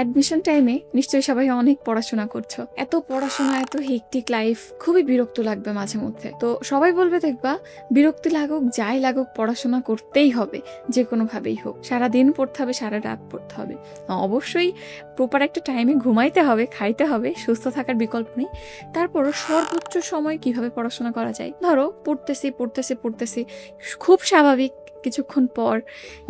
Admission টাইমে নিশ্চয়ই সবাই অনেক পড়াশোনা করছ। এত পড়াশোনা, এত হেকটিক লাইফ খুবই বিরক্ত লাগবে মাঝে মধ্যে। তো সবাই বলবে, দেখবা, বিরক্তি লাগুক, যাই লাগুক, পড়াশোনা করতেই হবে যে কোনোভাবেই হোক। সারা দিন পড়তে হবে, সারা রাত পড়তে হবে। অবশ্যই প্রপার একটা টাইমে ঘুমাইতে হবে, খাইতে হবে, সুস্থ থাকার বিকল্প নেই। তারপরও সর্বোচ্চ সময় কীভাবে পড়াশোনা করা যায়? ধরো, পড়তেছি পড়তেছি পড়তেছি। খুব স্বাভাবিক কিছুক্ষণ পর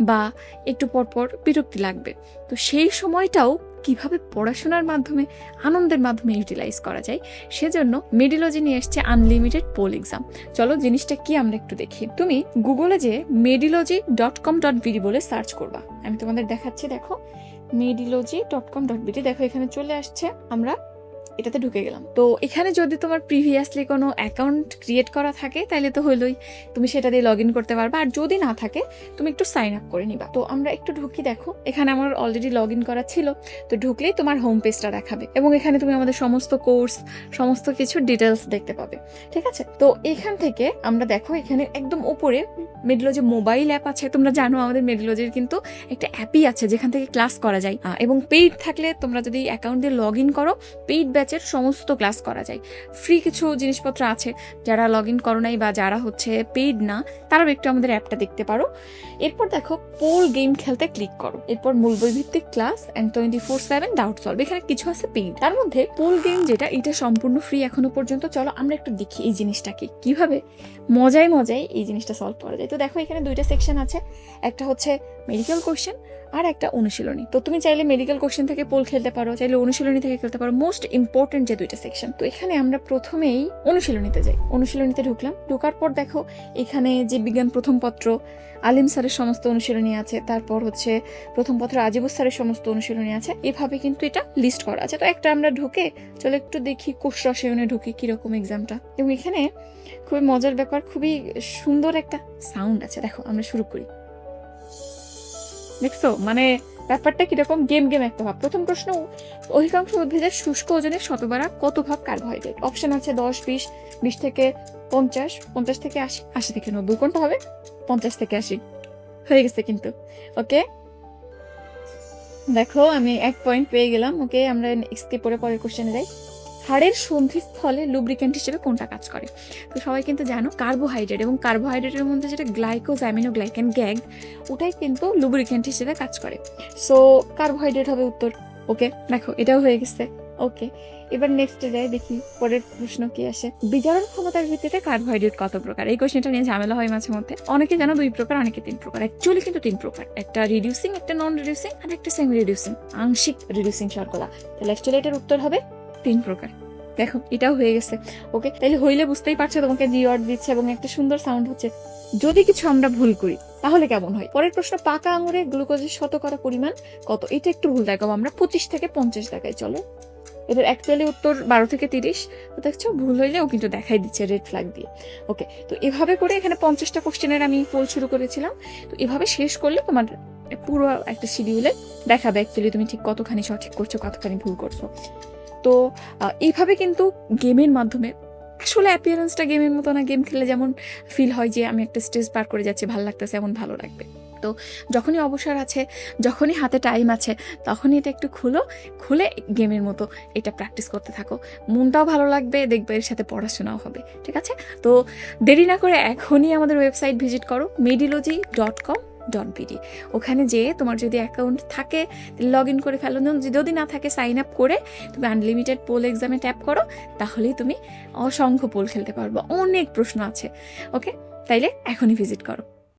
বা একটু পর পর বিরক্তি লাগবে। তো সেই সময়টাও কীভাবে পড়াশোনার মাধ্যমে, আনন্দের মাধ্যমে ইউটিলাইজ করা যায়, সেজন্য মেডিলজি নিয়ে এসছে আনলিমিটেড পোল এক্সাম চলো জিনিসটা কি আমরা একটু দেখি। তুমি গুগলে যে Medilogy dot com dot BD বলে সার্চ করবা। আমি তোমাদের দেখাচ্ছি, দেখো। Medilogy dot com dot BD দেখো এখানে চলে আসছে। আমরা এটাতে ঢুকে গেলাম। তো এখানে যদি তোমার প্রিভিয়াসলি কোনো অ্যাকাউন্ট ক্রিয়েট করা থাকে, তাহলে তো হলোই তুমি সেটা দিয়ে লগ ইন করতে পারবা। আর যদি না থাকে, তুমি একটু সাইন আপ করে নিবা। তো আমরা একটু ঢুকি, দেখো। এখানে আমার অলরেডি লগ ইন করা ছিল। তো ঢুকলেই তোমার হোম পেজটা দেখাবে। এবং এখানে তুমি আমাদের সমস্ত কোর্স সমস্ত কিছু ডিটেলস দেখতে পাবে। ঠিক আছে? তো এখান থেকে আমরা দেখো, এখানে একদম উপরে মেডলজি মোবাইল অ্যাপ আছে। তোমরা জানো, আমাদের মেডলজির কিন্তু একটা অ্যাপই আছে, যেখান থেকে ক্লাস করা যায়। এবং পেইড থাকলে তোমরা যদি অ্যাকাউন্ট দিয়ে লগ ইন করো পেইড ব্যাচের সমস্ত ক্লাস করা যায়। ফ্রি কিছু জিনিসপত্র আছে। যারা লগ ইন করো নাই বা যারা হচ্ছে পেইড না, তারাও একটু আমাদের অ্যাপটা দেখতে পারো। এরপর দেখো, পোল গেম খেলতে ক্লিক করো। এরপর মূল বই ভিত্তিক class and twenty four seven doubt solve এখানে কিছু আছে পেইড। তার মধ্যে পোল গেম যেটা, এটা সম্পূর্ণ ফ্রি এখনও পর্যন্ত। চলো আমরা একটু দেখি এই জিনিসটাকে। কীভাবে মজায় মজায় এই জিনিসটা সলভ করা যায়। তো দেখো এখানে দুইটা সেকশন আছে। একটা হচ্ছে মেডিকেল কোশ্চেন আর একটা অনুশীলনী। তো তুমি চাইলে মেডিকেল কোশ্চেন থেকে পোল খেলতে পারো, চাইলে অনুশীলনী থেকে খেলতে পারো। মোস্ট ইম্পর্টেন্ট যে দুইটা সেকশন তো এখানে আমরা প্রথমেই অনুশীলনীতে যাই। অনুশীলনীতে ঢুকলাম, ঢোকার পর দেখো এখানে যে বিজ্ঞান প্রথম পত্র, আলিম স্যারের সমস্ত অনুশীলনী আছে, তারপর হচ্ছে প্রথম পত্র আজিবুস স্যারের সমস্ত অনুশীলনী আছে। এভাবে কিন্তু এটা লিস্ট করা আছে। তো একটা আমরা ঢুকে চলো একটু দেখি কোষ রসায়নে ঢুকি কীরকম এক্সামটা এবং এখানে খুবই মজার ব্যাপার, খুবই সুন্দর একটা সাউন্ড আছে। দেখো আমরা শুরু করি। দেখছ? মানে ব্যাপারটা কীরকম? গেম গেম একটা ভাব। প্রথম প্রশ্ন, অধিকাংশ উদ্ভিদের শুষ্ক ওজনের শতকরা কত ভাগ কার্বোহাইড্রেট অপশন আছে দশ, বিশ বিশ থেকে পঞ্চাশ পঞ্চাশ থেকে আশি আশি থেকে নব্বই। কোনটা হবে? পঞ্চাশ থেকে আশি। হয়ে গেছে কিন্তু। ওকে দেখো, আমি এক পয়েন্ট পেয়ে গেলাম। ওকে আমরা স্কিপ করে পরের কোশ্চেনে যাই। হাড়ের সন্ধিস্থলে লুব্রিকেন্ট হিসেবে কোনটা কাজ করে? তো সবাই কিন্তু জানো কার্বোহাইড্রেট এবং কার্বোহাইড্রেটের মধ্যে যেটা গ্লাইকোজ অ্যামিনোগ্লাইকেন গ্যাগ ওটাই কিন্তু লুব্রিকেন্ট হিসেবে কাজ করে। সো কার্বোহাইড্রেট হবে উত্তর। ওকে দেখো, এটাও হয়ে গেছে। ওকে এবার নেক্সটে যাই, দেখি পরের প্রশ্ন কি আসে। বিজারণ ক্ষমতার ভিত্তিতে কার্বোহাইড্রেট কত প্রকার? এই কোশ্চেনটা নিয়ে ঝামেলা হয় মাঝে মধ্যে। অনেকে জানো দুই প্রকার, অনেকে তিন প্রকার। অ্যাকচুয়ালি কিন্তু তিন প্রকার। একটা রিডিউসিং একটা নন রিডিউসিং আর একটা সেমি রিডিউসিং আংশিক রিডিউসিং শর্করা তাহলে অ্যাকচুয়ালি এটার উত্তর হবে তিন প্রকার। দেখো, এটাও হয়ে গেছে। ওকে তাহলে হইলে বুঝতেই পারছ তোমাকে জি ওয়ার্ড দিচ্ছে এবং একটা সুন্দর সাউন্ড হচ্ছে। যদি কিছু আমরা ভুল করি, তাহলে কেমন হয়? পরের প্রশ্ন, পাকা আঙুরে গ্লুকোজের শতকরা পরিমাণ কত? এটা একটু ভুল দেখাবো আমরা। পঁচিশ থেকে পঞ্চাশ দেখাই, চলো। এটার অ্যাকচুয়ালি উত্তর বারো থেকে তিরিশ। তো দেখছ, ভুল হইলেও কিন্তু দেখাই দিচ্ছে রেড ফ্ল্যাগ দিয়ে। ওকে, তো এভাবে করে এখানে পঞ্চাশটা কোশ্চেনের আমি পোল শুরু করেছিলাম। তো এভাবে শেষ করলে তোমার পুরো একটা শিডিউলে দেখাবে অ্যাকচুয়ালি তুমি ঠিক কতখানি সঠিক করছ, কতখানি ভুল করছ। তো এইভাবে কিন্তু গেমের মাধ্যমে আসলে অ্যাপিয়ারেন্সটা গেমের মতো না গেম খেলে যেমন ফিল হয় যে আমি একটা স্টেজ পার করে যাচ্ছি, ভালো লাগতেছে, এমন ভালো লাগবে। তো যখনই অবসর আছে, যখনই হাতে টাইম আছে, তখনই এটা একটু খুলো, খুলে গেমের মতো এটা প্র্যাকটিস করতে থাকো। মনটাও ভালো লাগবে, দেখবে এর সাথে পড়াশোনাও হবে, ঠিক আছে? তো দেরি না করে এখনই আমাদের ওয়েবসাইট ভিজিট করো Medilogy dot com dot BD ওখানে যেয়ে তোমার যদি অ্যাকাউন্ট থাকে লগ ইন করে ফেলো। যদি না থাকে সাইন আপ করে তুমি আনলিমিটেড পোল এক্সামে ট্যাপ করো, তাহলেই তুমি অসংখ্য পোল খেলতে পারব। অনেক প্রশ্ন আছে ওকে তাইলে এখনই ভিজিট করো।